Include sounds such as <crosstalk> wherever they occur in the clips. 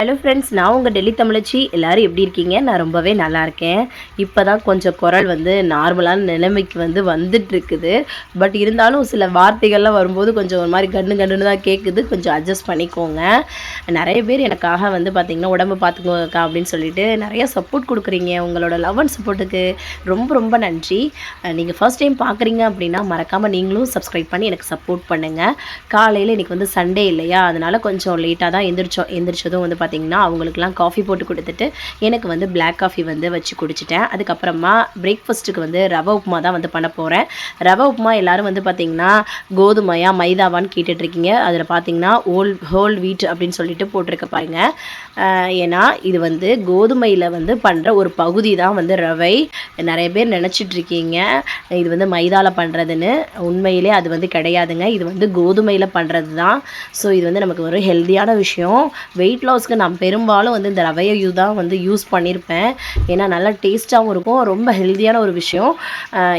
Hello friends நான் உங்கள் டெல்லி தமிழச்சி. எல்லோரும் எப்படி இருக்கீங்க? நான் ரொம்பவே நல்லா இருக்கேன். இப்போ தான் கொஞ்சம் குரல் வந்து நார்மலான நிலைமைக்கு வந்து வந்துட்டுருக்குது. பட் இருந்தாலும் சில வார்த்தைகள்லாம் வரும்போது கொஞ்சம் ஒரு மாதிரி கண்ணு கண்ணுன்னு தான் கேட்குது கொஞ்சம் அட்ஜஸ்ட் பண்ணிக்கோங்க. நிறைய பேர் எனக்காக வந்து பார்த்திங்கன்னா உடம்பு பார்த்துக்கோங்கக்கா அப்படின்னு சொல்லிட்டு நிறைய சப்போர்ட் கொடுக்குறீங்க. உங்களோட லவ் அண்ட் சப்போர்ட்டுக்கு ரொம்ப ரொம்ப நன்றி. நீங்கள் ஃபர்ஸ்ட் டைம் பார்க்குறீங்க அப்படின்னா மறக்காமல் நீங்களும் சப்ஸ்கிரைப் பண்ணி எனக்கு சப்போர்ட் பண்ணுங்கள் காலையில் இன்றைக்கி வந்து சண்டே இல்லையா? அதனால் கொஞ்சம் லேட்டாக தான் எந்திரிச்சோம். எந்திரிச்சதும் வந்து பார்த்திங்கன்னா அவங்களுக்குலாம் காஃபி போட்டு கொடுத்துட்டு எனக்கு வந்து பிளாக் காஃபி வந்து வச்சு குடிச்சிட்டேன். அதுக்கப்புறமா பிரேக்ஃபாஸ்ட்டுக்கு வந்து ரவை உப்புமா தான் வந்து பண்ண போகிறேன் ரவை உப்புமா எல்லாரும் வந்து பார்த்திங்கன்னா கோதுமையாக மைதாவான்னு கேட்டுட்ருக்கீங்க அதில் பார்த்தீங்கன்னா ஓல் ஹோல் வீட் அப்படின்னு சொல்லிட்டு போட்டிருக்க பாருங்கள் ஏன்னா இது வந்து கோதுமையில் வந்து பண்ணுற ஒரு பகுதி தான் வந்து ரவை. நிறைய பேர் நினச்சிட்ருக்கீங்க இது வந்து மைதாவில் பண்ணுறதுன்னு உண்மையிலே அது வந்து கிடையாதுங்க. இது வந்து கோதுமையில் பண்ணுறது தான் ஸோ இது வந்து நமக்கு ஒரு ஹெல்த்தியான விஷயம். வெயிட் லாஸ்க்கு நான் பெரும்பாலும் வந்து இந்த ரவையை யூ தான் வந்து யூஸ் பண்ணியிருப்பேன் ஏன்னா நல்லா டேஸ்ட்டாகவும் இருக்கும். ரொம்ப ஹெல்த்தியான ஒரு விஷயம்.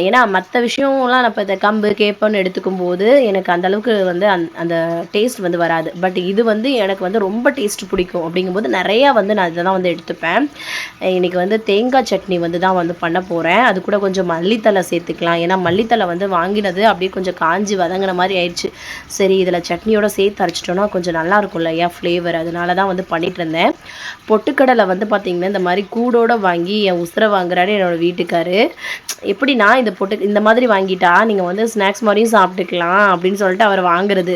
ஏன்னா மற்ற விஷயம்லாம் நான் இப்போ இந்த கம்பு கேப்பன்னு எடுத்துக்கும் போது எனக்கு அந்த அளவுக்கு வந்து அந் அந்த டேஸ்ட் வந்து வராது. பட் இது வந்து எனக்கு வந்து ரொம்ப டேஸ்ட் பிடிக்கும். அப்படிங்கும்போது நிறையா வந்து நான் இதை தான் வந்து எடுத்துப்பேன். இன்றைக்கி வந்து தேங்காய் சட்னி வந்து தான் வந்து பண்ண போகிறேன் அது கூட கொஞ்சம் மல்லித்தலை சேர்த்துக்கலாம். ஏன்னா மல்லித்தலை வந்து வாங்கினது அப்படியே கொஞ்சம் காஞ்சி வதங்கின மாதிரி ஆயிடுச்சு. சரி இதில் சட்னியோட சேர்த்து அரைச்சிட்டோன்னா கொஞ்சம் நல்லா இருக்கும் இல்லையா ஃப்ளேவர் அதனால தான் வந்து பண்ணிட்டு இருந்தேன். பொட்டுக்கடலை வந்து பார்த்திங்கன்னா இந்த மாதிரி கூடோட வாங்கி என் உசுரை வாங்குறாரு என்னோட வீட்டுக்காரு. எப்படின்னா இந்த பொட்டு இந்த மாதிரி வாங்கிட்டா நீங்கள் வந்து ஸ்நாக்ஸ் மாதிரியும் சாப்பிட்டுக்கலாம் அப்படின்னு சொல்லிட்டு அவர் வாங்குறது.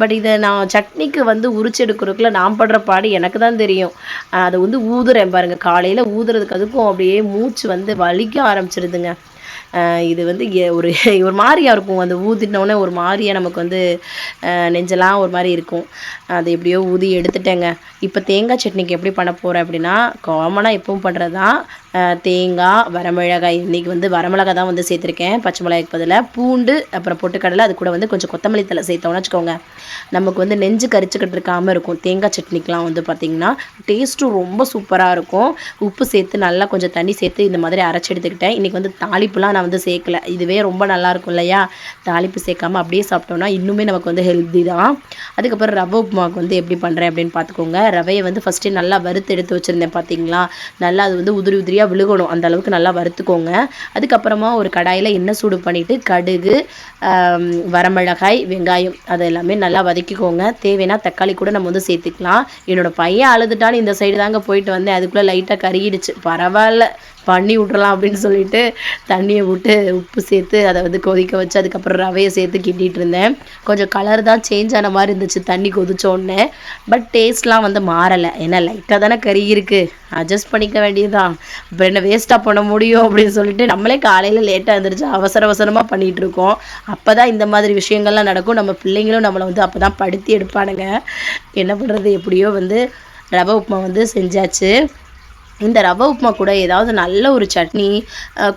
பட் இதை நான் சட்னிக்கு வந்து உரிச்சு எடுக்கிறதுக்குள்ள நான் படுற பாடு எனக்கு தான் இந்த தெரியும். அதை வந்து ஊதுறேன் பாருங்கள் காலையில் ஊதுறதுக்கு அதுக்கும் அப்படியே மூச்சு வந்து வலிக்க ஆரம்பிச்சிருதுங்க. இது வந்து ஒரு ஒரு மாதிரியா இருக்கும். அந்த ஊதினோடனே ஒரு மாதிரியா நமக்கு வந்து நெஞ்செல்லாம் ஒரு மாதிரி இருக்கும். அது எப்படியோ ஊதி எடுத்துட்டேங்க. இப்போ தேங்காய் சட்னிக்கு எப்படி பண்ண போகிறேன் அப்படின்னா காமனாக எப்பவும் பண்ணுறது தான் தேங்காய் வரமிளகாய். இன்றைக்கி வந்து வரமிளகாய் தான் வந்து சேர்த்துருக்கேன். பச்சை மிளகாய்க்கு பதிலாக பூண்டு அப்புறம் பொட்டுக்கடலை அது கூட வந்து கொஞ்சம் கொத்தமல்லி தலை சேர்த்தோம்னு வச்சுக்கோங்க. நமக்கு வந்து நெஞ்சு கரிச்சுக்கிட்டு இருக்காமல் இருக்கும். தேங்காய் சட்னிக்கெலாம் வந்து பார்த்திங்கன்னா டேஸ்ட்டும் ரொம்ப சூப்பராக இருக்கும். உப்பு சேர்த்து நல்லா கொஞ்சம் தண்ணி சேர்த்து இந்த மாதிரி அரைச்சி எடுத்துக்கிட்டேன். இன்றைக்கி வந்து தாளிப்புலாம் நான் வந்து சேர்க்கல. இதுவே ரொம்ப நல்லாயிருக்கும் இல்லையா? தாளிப்பு சேர்க்காம அப்படியே சாப்பிட்டோம்னா இன்னுமே நமக்கு வந்து ஹெல்த்தி தான். அதுக்கப்புறம் ரவை உப்புமாவுக்கு வந்து எப்படி பண்ணுறேன் அப்படின்னு பார்த்துக்கோங்க ரவையை வந்து ஃபஸ்ட்டு நல்லா வறுத்து எடுத்து வச்சுருந்தேன் பார்த்தீங்களா நல்லா அது வந்து உதிரி உதிரியாக விழுகணும். அந்த அளவுக்கு நல்லா வறுத்துக்கோங்க. அதுக்கப்புறமா ஒரு கடாயில் எண்ணெய் சூடு பண்ணிவிட்டு கடுகு வரமிளகாய் வெங்காயம் அதை எல்லாமே நல்லா வதக்கிக்கோங்க. தேவைன்னா தக்காளி கூட நம்ம வந்து சேர்த்துக்கலாம். என்னோடய பையன் அழுதுட்டான்னு இந்த சைடு தாங்க போயிட்டு வந்தேன். அதுக்குள்ளே லைட்டாக கருகிடுச்சு. பரவாயில்ல. பண்ணி விட்றலாம் அப்படின்னு சொல்லிட்டு தண்ணியை விட்டு உப்பு சேர்த்து அதை வந்து கொதிக்க வச்சு அதுக்கப்புறம் ரவையை சேர்த்து கிண்டிட்டு இருந்தேன். கொஞ்சம் கலர் தான் சேஞ்ச் ஆன மாதிரி இருந்துச்சு தண்ணி கொதிச்சோடனே பட் டேஸ்ட்லாம் வந்து மாறலை. ஏன்னா லைட்டாக தானே கறி இருக்குது அட்ஜஸ்ட் பண்ணிக்க வேண்டியதுதான். அப்புறம் என்ன வேஸ்ட்டாக பண்ண முடியும் அப்படின்னு சொல்லிட்டு நம்மளே காலையில் லேட்டாக எழுந்திரிச்சு அவசர அவசரமாக பண்ணிகிட்டு இருக்கோம். அப்போ தான் இந்த மாதிரி விஷயங்கள்லாம் நடக்கும். நம்ம பிள்ளைங்களும் நம்மளை வந்து அப்போ தான் படுத்தி எடுப்பானுங்க. என்ன பண்ணுறது எப்படியோ வந்து ரவை உப்புமா வந்து செஞ்சாச்சு. இந்த ரவை உப்புமா கூட ஏதாவது நல்ல ஒரு சட்னி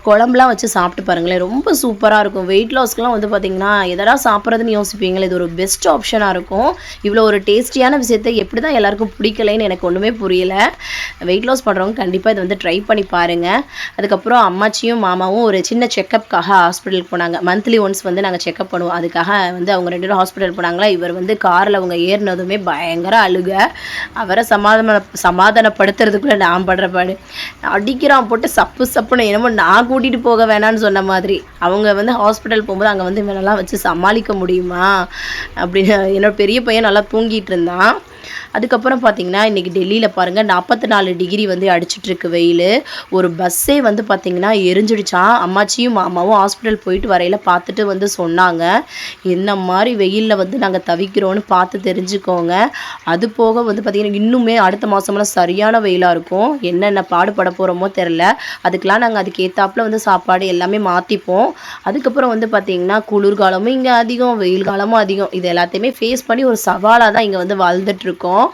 குழம்புலாம் வச்சு சாப்பிட்டு பாருங்களேன். ரொம்ப சூப்பராக இருக்கும். வெயிட் லாஸ்க்குலாம் வந்து பார்த்திங்கன்னா எதடா சாப்பிட்றதுன்னு யோசிப்பீங்களே இது ஒரு பெஸ்ட் ஆப்ஷனாக இருக்கும். இவ்வளோ ஒரு டேஸ்டியான விஷயத்தை எப்படி தான் எல்லாருக்கும் பிடிக்கலைன்னு எனக்கு ஒன்றுமே புரியல. வெயிட் லாஸ் பண்ணுறவங்க கண்டிப்பாக இதை வந்து ட்ரை பண்ணி பாருங்கள் அதுக்கப்புறம் அம்மாச்சியும் மாமாவும் ஒரு சின்ன செக்கப்காக ஹாஸ்பிட்டலுக்கு போனாங்க. மந்த்லி ஒன்ஸ் வந்து நாங்கள் செக்கப் பண்ணுவோம். அதுக்காக வந்து அவங்க ரெண்டு பேரும் ஹாஸ்பிட்டல் போனாங்களா? இவர் வந்து காரில் அவங்க ஏறினதுமே பயங்கர அழுக. அவரை சமாதான சமாதானப்படுத்துறதுக்குள்ளே நான் படுற பாடு. அடிக்கிறான் போட்டு சப்பு சப்புன்னு என்னமோ நான் கூட்டிகிட்டு போக வேணான்னு சொன்ன மாதிரி. அவங்க வந்து ஹாஸ்பிட்டல் போகும்போது அங்கே வந்து இவனெல்லாம் வச்சு சமாளிக்க முடியுமா? அப்படின்னு என்னோட பெரிய பையன் நல்லா தூங்கிட்டு இருந்தான். அதுக்கப்புறம் பார்த்தீங்கன்னா இன்றைக்கி டெல்லியில் பாருங்கள் நாற்பத்தி நாலு டிகிரி வந்து அடிச்சிட்ருக்கு வெயில். ஒரு பஸ்ஸே வந்து பார்த்தீங்கன்னா எரிஞ்சிடுச்சான் அம்மாச்சியும் மாமாவும் ஹாஸ்பிட்டல் போயிட்டு வரையில பார்த்துட்டு வந்து சொன்னாங்க. என்ன மாதிரி வெயிலில் வந்து நாங்கள் தவிக்கிறோன்னு பார்த்து தெரிஞ்சுக்கோங்க. அது போக வந்து பார்த்திங்கன்னா இன்னுமே அடுத்த மாதமெல்லாம் சரியான வெயிலாக இருக்கும். என்னென்ன பாடுபட போகிறோமோ தெரில அதுக்கெலாம் நாங்கள் அதுக்கேற்றாப்புல வந்து சாப்பாடு எல்லாமே மாற்றிப்போம் அதுக்கப்புறம் வந்து பார்த்திங்கன்னா குளிர்காலமும் இங்கே அதிகம் வெயில் காலமும் அதிகம். இது எல்லாத்தையுமே ஃபேஸ் பண்ணி ஒரு சவாலாக தான் இங்கே வந்து வாழ்ந்துட்டு இருக்கோம்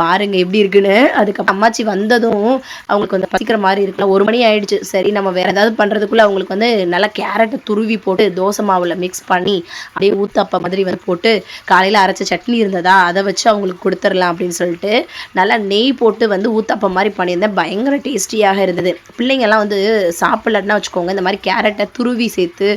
பாருங்க எப்படி இருக்குன்னு. அதுக்கப்புறம் அம்மாச்சி வந்ததும் அவங்களுக்கு வந்து பசிக்கிற மாதிரி இருக்கலாம் ஒரு மணி ஆயிடுச்சு. சரி நம்ம வேற ஏதாவது பண்ணுறதுக்குள்ளே அவங்களுக்கு வந்து நல்லா கேரட்டை துருவி போட்டு தோசை மாவில் மிக்ஸ் பண்ணி அப்படியே ஊத்தாப்பா மாதிரி வந்து போட்டு காலையில் அரைச்ச சட்னி இருந்ததா? அதை வச்சு அவங்களுக்கு கொடுத்துடலாம் அப்படின்னு சொல்லிட்டு நல்லா நெய் போட்டு வந்து ஊத்தாப்பம் மாதிரி பண்ணியிருந்தேன். பயங்கர டேஸ்டியாக இருந்தது. பிள்ளைங்கெல்லாம் வந்து சாப்பிட்லன்னா வச்சுக்கோங்க இந்த மாதிரி கேரட்டை துருவி சேர்த்து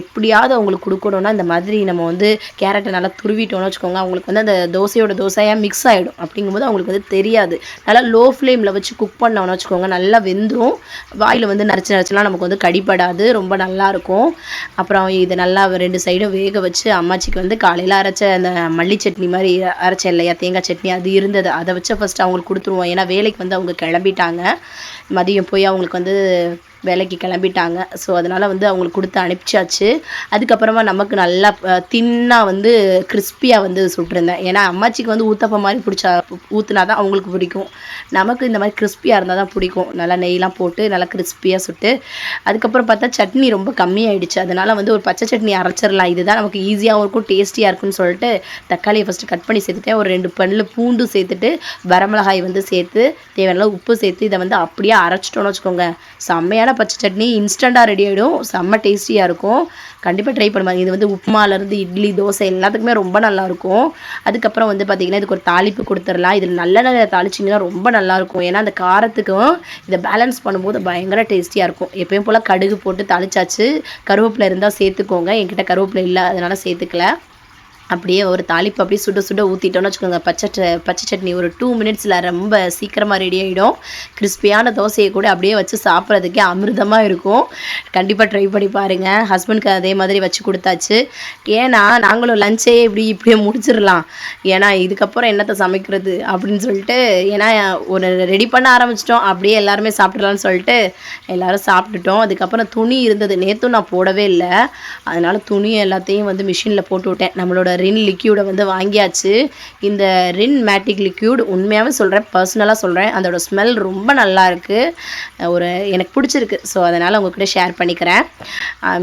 எப்படியாவது அவங்களுக்கு கொடுக்கணும்னா இந்த மாதிரி நம்ம வந்து கேரட்டை நல்லா துருவிட்டோம்னு வச்சுக்கோங்க. அவங்களுக்கு வந்து அந்த தோசையோட தோசையாக மிக்ஸ் ஆகிடும் அப்படிங்கும்போது அவங்களுக்கு வந்து தெரியாது. நல்லா லோ ஃப்ளேமில் வச்சு குக் பண்ணோன்னு வச்சுக்கோங்க. நல்லா வெந்துடும் வாயில் வந்து நரைச்சி நரைச்சிலாம் நமக்கு வந்து கடிப்படாது ரொம்ப நல்லாயிருக்கும். அப்புறம் இது நல்லா ரெண்டு சைடும் வேக வச்சு அம்மாச்சிக்கு வந்து காலையில் அரைச்ச அந்த மல்லி சட்னி மாதிரி அரைச்ச இல்லையா தேங்காய் சட்னி அது இருந்தது. அதை வச்சு ஃபஸ்ட்டு அவங்களுக்கு கொடுத்துருவோம். ஏன்னா வேலைக்கு வந்து அவங்க கிளம்பிட்டாங்க. மதியம் போய் அவங்களுக்கு வந்து வேலைக்கு கிளம்பிட்டாங்க. ஸோ அதனால் வந்து அவங்களுக்கு கொடுத்து அனுப்பிச்சாச்சு. அதுக்கப்புறமா நமக்கு நல்லா தின்னாக வந்து கிறிஸ்பியாக வந்து சுட்டிருந்தேன். ஏன்னா அம்மாச்சிக்கு வந்து ஊத்தப்பம் மாதிரி பிடிச்சா ஊற்றுனா தான் அவங்களுக்கு பிடிக்கும். நமக்கு இந்த மாதிரி கிறிஸ்பியாக இருந்தால் தான் பிடிக்கும். நல்லா நெய்லாம் போட்டு நல்லா கிறிஸ்பியாக சுட்டு அதுக்கப்புறம் பார்த்தா சட்னி ரொம்ப கம்மியாயிடுச்சு. அதனால் வந்து ஒரு பச்சை சட்னி அரைச்சிடலாம். இதுதான் நமக்கு ஈஸியாகவும் இருக்கும் டேஸ்டியாக இருக்கும்னு சொல்லிட்டு தக்காளியை ஃபஸ்ட்டு கட் பண்ணி சேர்த்துட்டேன். ஒரு ரெண்டு பல்லு பூண்டு சேர்த்துட்டு வரமிளகாய் வந்து சேர்த்து தேவையான உப்பு சேர்த்து இதை வந்து அப்படியே அரைச்சிட்டோன்னு வச்சுக்கோங்க. செம்மையான பச்சை சட்னி இன்ஸ்டண்ட்டாக ரெடி ஆகிடும் செம்ம டேஸ்டியாக இருக்கும். கண்டிப்பாக ட்ரை பண்ணுவாங்க இது வந்து உப்புமாலேருந்து இட்லி தோசை எல்லாத்துக்குமே ரொம்ப நல்லாயிருக்கும். அதுக்கப்புறம் வந்து பார்த்திங்கன்னா இதுக்கு ஒரு தாளிப்பு கொடுத்துடலாம். இதில் நல்லெண்ணெய் தாளிச்சிங்கன்னா ரொம்ப நல்லாயிருக்கும். ஏன்னா அந்த காரத்துக்கும் இதை பேலன்ஸ் பண்ணும்போது பயங்கர டேஸ்டியாக இருக்கும். எப்பயும் போல் கடுகு போட்டு தாளிச்சாச்சு. கருவேப்பிலை இருந்தால் சேர்த்துக்கோங்க. என்கிட்ட கருவேப்பிலை இல்லை அதனால் சேர்த்துக்கல. அப்படியே ஒரு தாளிப்பு அப்படியே சுட சுட ஊற்றிட்டோன்னு வச்சுக்கோங்க. பச்சை பச்சை சட்னி ஒரு டூ மினிட்ஸில் ரொம்ப சீக்கிரமாக ரெடி ஆகிடும் கிறிஸ்பியான தோசையை கூட அப்படியே வச்சு சாப்பிட்றதுக்கே அமிர்தமாக இருக்கும். கண்டிப்பாக ட்ரை பண்ணி பாருங்கள் ஹஸ்பண்ட்க்கு அதே மாதிரி வச்சு கொடுத்தாச்சு. ஏன்னா நாங்களும் லஞ்சே இப்படி இப்படியே முடிச்சிடலாம். ஏன்னா இதுக்கப்புறம் என்னத்தை சமைக்கிறது அப்படின்னு சொல்லிட்டு ஏன்னா ஒரு ரெடி பண்ண ஆரம்பிச்சிட்டோம். அப்படியே எல்லாருமே சாப்பிட்றலான்னு சொல்லிட்டு எல்லோரும் சாப்பிட்டுட்டோம். அதுக்கப்புறம் துணி இருந்தது. நேற்றும் நான் போடவே இல்லை. அதனால் துணி எல்லாத்தையும் வந்து மிஷினில் போட்டு விட்டேன். நம்மளோட ரின் லிக்யூடை வந்து வாங்கியாச்சு. இந்த ரின் மேட்டிக் லிக்யூட் உண்மையாகவே சொல்கிறேன் பர்சனலாக சொல்கிறேன் அதோட ஸ்மெல் ரொம்ப நல்லா இருக்குது ஒரு எனக்கு பிடிச்சிருக்கு. ஸோ அதனால் உங்கள்கிட்ட ஷேர் பண்ணிக்கிறேன்.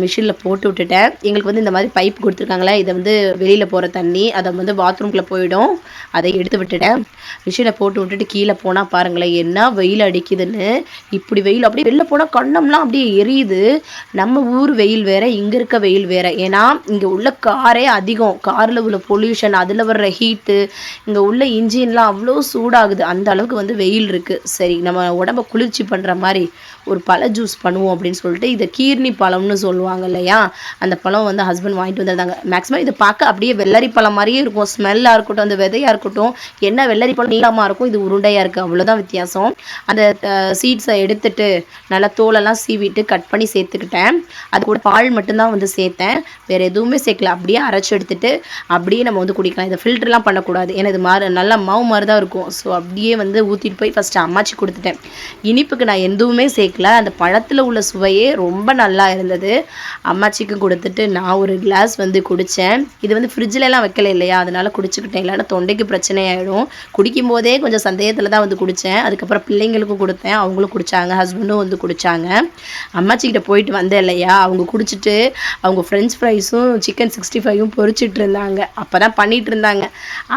மிஷினில் போட்டு விட்டுட்டேன். எங்களுக்கு வந்து இந்த மாதிரி பைப் கொடுத்துருக்காங்களே இதை வந்து வெளியில் போகிற தண்ணி அதை வந்து பாத்ரூம்குள்ளே போயிடும். அதை எடுத்து விட்டுட்டேன். மிஷினில் போட்டு விட்டுட்டு கீழே போனால் பாருங்களேன் என்ன வெயில் அடிக்குதுன்னு. இப்படி வெயில் அப்படியே வெளில போனால் கண்ணம்லாம் அப்படியே எரியுது. நம்ம ஊர் வெயில் வேறு இங்கே இருக்க வெயில் வேறு. ஏன்னா இங்கே உள்ள காரே அதிகம். கார் காரில் உள்ள பொல்யூஷன் அதில் வர்ற ஹீட்டு இங்கே உள்ள இன்ஜின்லாம் அவ்வளோ சூடாகுது. அந்த அளவுக்கு வந்து வெயில் இருக்குது சரி நம்ம உடம்ப குளிர்ச்சி பண்ணுற மாதிரி ஒரு பழ ஜூஸ் பண்ணுவோம் அப்படின்னு சொல்லிட்டு இதை கீர்னி பழம்னு சொல்லுவாங்க இல்லையா? அந்த பழம் வந்து ஹஸ்பண்ட் வாங்கிட்டு வந்திருந்தாங்க. மேக்ஸிமம் இதை பார்க்க அப்படியே வெள்ளரி பழம் மாதிரியே இருக்கும். ஸ்மெல்லாக இருக்கட்டும் அந்த விதையாக இருக்கட்டும் என்ன வெள்ளரி பழம் நீளமாக இருக்கும் இது உருண்டையாக இருக்குது அவ்வளோதான் வித்தியாசம். அந்த சீட்ஸை எடுத்துட்டு நல்லா தோலெல்லாம் சீவிட்டு கட் பண்ணி சேர்த்துக்கிட்டேன். அது கூட பால் மட்டும்தான் வந்து சேர்த்தேன். வேறு எதுவுமே சேர்க்கல. அப்படியே அரைச்சி எடுத்துட்டு அப்படியே நம்ம வந்து குடிக்கலாம். இதை ஃபில்டர்லாம் பண்ணக்கூடாது. ஏன்னா இது மாறு நல்லா மாவு மாதிரி தான் இருக்கும். ஸோ அப்படியே வந்து ஊற்றிட்டு போய் ஃபஸ்ட்டு அம்மாச்சி கொடுத்துட்டேன். இனிப்புக்கு நான் எதுவுமே சேர்க்கல. அந்த பழத்தில் உள்ள சுவையே ரொம்ப நல்லா இருந்தது. அம்மாச்சிக்கும் கொடுத்துட்டு நான் ஒரு கிளாஸ் வந்து குடித்தேன் இது வந்து ஃப்ரிட்ஜிலலாம் வைக்கல இல்லையா? அதனால் குடிச்சுக்கிட்டேன். இல்லைன்னா தொண்டைக்கு பிரச்சனை ஆகிடும் குடிக்கும் போதே கொஞ்சம் சந்தேகத்தில் தான் வந்து குடித்தேன் அதுக்கப்புறம் பிள்ளைங்களுக்கும் கொடுத்தேன். அவங்களும் குடித்தாங்க ஹஸ்பண்டும் வந்து குடித்தாங்க அம்மாச்சிக்கிட்ட போயிட்டு வந்தேன் இல்லையா? அவங்க குடிச்சிட்டு அவங்க ஃப்ரெஞ்ச் ஃப்ரைஸும் சிக்கன் சிக்ஸ்டி ஃபைவும் பொறிச்சிட்டு இருந்தாங்க. இருந்தாங்க அப்போ தான் பண்ணிகிட்டு இருந்தாங்க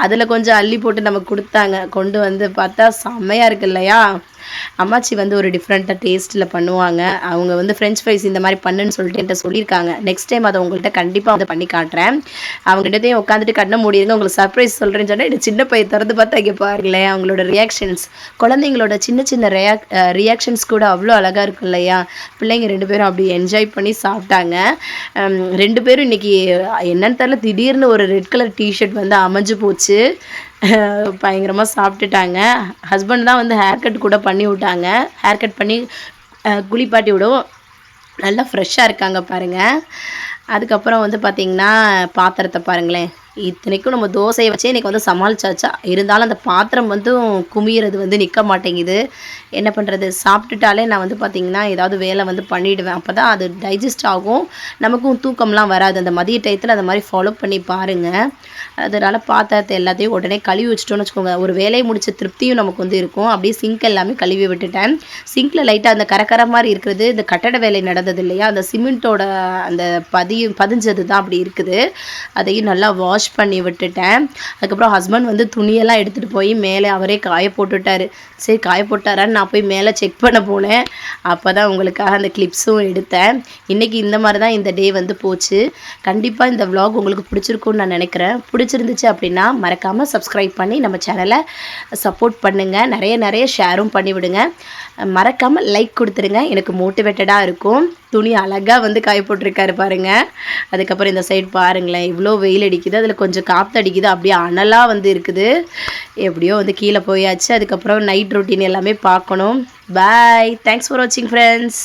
அதில் கொஞ்சம் அள்ளி போட்டு நமக்கு கொடுத்தாங்க. கொண்டு வந்து பார்த்தா செம்மையாக இருக்கு இல்லையா? அம்மாச்சி வந்து ஒரு டிஃப்ரெண்ட்டாக டேஸ்ட்டில் பண்ணுவாங்க. அவங்க வந்து ஃப்ரெஞ்ச் ஃப்ரைஸ் இந்த மாதிரி பண்ணுன்னு சொல்லிட்டு என்கிட்ட சொல்லியிருக்காங்க. நெக்ஸ்ட் டைம் அதை உங்கள்கிட்ட கண்டிப்பாக வந்து பண்ணி காட்டுறேன். அவங்ககிட்டத்தையும் உட்காந்துட்டு கண்ண முடியுங்க உங்களுக்கு சர்ப்ரைஸ் சொல்கிறேன்னு சொன்னால் இந்த சின்ன பையன் திறந்து பார்த்தா இங்கே பாருங்களேன் அவங்களோட ரியாக்ஷன்ஸ் குழந்தைங்களோட சின்ன சின்ன ரியாக் ரியாக்ஷன்ஸ் கூட அவ்வளோ அழகாக இருக்கும் இல்லையா? பிள்ளைங்க ரெண்டு பேரும் அப்படி என்ஜாய் பண்ணி சாப்பிட்டாங்க. ரெண்டு பேரும் இன்றைக்கி என்னன்னு தெரில திடீர்னு ஒரு ரெட் கலர் டிஷர்ட் வந்து அமைஞ்சு போச்சு. <laughs> பயங்கரமாக சாப்பிட்டுட்டாங்க. ஹஸ்பண்ட் தான் வந்து ஹேர் கட் கூட பண்ணி விட்டாங்க. ஹேர் கட் பண்ணி குளிப்பாட்டி விடும் நல்லா ஃப்ரெஷ்ஷாக இருக்காங்க பாருங்கள் அதுக்கப்புறம் வந்து பார்த்திங்கன்னா பாத்திரத்தை பாருங்களேன். இத்தனைக்கும் நம்ம தோசையை வச்சே இன்றைக்கி வந்து சமாளிச்சாச்சா? இருந்தாலும் அந்த பாத்திரம் வந்து குமியறது வந்து நிற்க மாட்டேங்குது. என்ன பண்ணுறது சாப்பிட்டுட்டாலே நான் வந்து பார்த்திங்கன்னா ஏதாவது வேலை வந்து பண்ணிவிடுவேன் அப்போ தான் அது டைஜஸ்ட் ஆகும். நமக்கும் தூக்கம்லாம் வராது. அந்த மதிய டயத்தில் அந்த மாதிரி ஃபாலோ பண்ணி பாருங்கள் அதனால் பாத்திரத்தை எல்லாத்தையும் உடனே கழுவி வச்சிட்டோம்னு வச்சுக்கோங்க. ஒரு வேலையை முடித்த திருப்தியும் நமக்கு வந்து இருக்கும். அப்படியே சிங்க் எல்லாமே கழுவி விட்டுட்டேன். சிங்கில் லைட்டாக அந்த கரக்கர மாதிரி இருக்கிறது. இந்த கட்டட வேலை நடந்தது இல்லையா? அந்த சிமெண்ட்டோட அந்த பதியும் பதிஞ்சது தான் அப்படி இருக்குது. அதையும் நல்லா வாஷ் பண்ணி விட்டுட்டேன். அதுக்கப்புறம் ஹஸ்பண்ட் வந்து துணியெல்லாம் எடுத்துகிட்டு போய் மேலே அவரே காய போட்டுட்டார். சரி காய போட்டாரான்னு நான் போய் மேலே செக் பண்ண போனேன். அப்போ தான் உங்களுக்காக அந்த கிளிப்ஸும் எடுத்தேன். இன்றைக்கி இந்த மாதிரி தான் இந்த டே வந்து போச்சு. கண்டிப்பாக இந்த விலாக் உங்களுக்கு பிடிச்சிருக்குன்னு நான் நினைக்கிறேன். பிடிச்ச பிடிச்சிருந்துச்சு அப்படின்னா மறக்காமல் சப்ஸ்கிரைப் பண்ணி நம்ம சேனலை சப்போர்ட் பண்ணுங்கள் நிறைய நிறைய ஷேரும் பண்ணிவிடுங்க. மறக்காமல் லைக் கொடுத்துருங்க. எனக்கு மோட்டிவேட்டடாக இருக்கும். துணி அழகாக வந்து காய போட்டிருக்காரு பாருங்கள் அதுக்கப்புறம் இந்த சைடு பாருங்களேன். இவ்வளோ வெயில் அடிக்குது. அதில் கொஞ்சம் காற்று அடிக்குது. அப்படியே அனலாக வந்து இருக்குது. எப்படியோ வந்து கீழே போயாச்சு. அதுக்கப்புறம் நைட் ரொட்டீன் எல்லாமே பார்க்கணும். பாய் தேங்க்ஸ் ஃபார் வாட்சிங் ஃப்ரெண்ட்ஸ்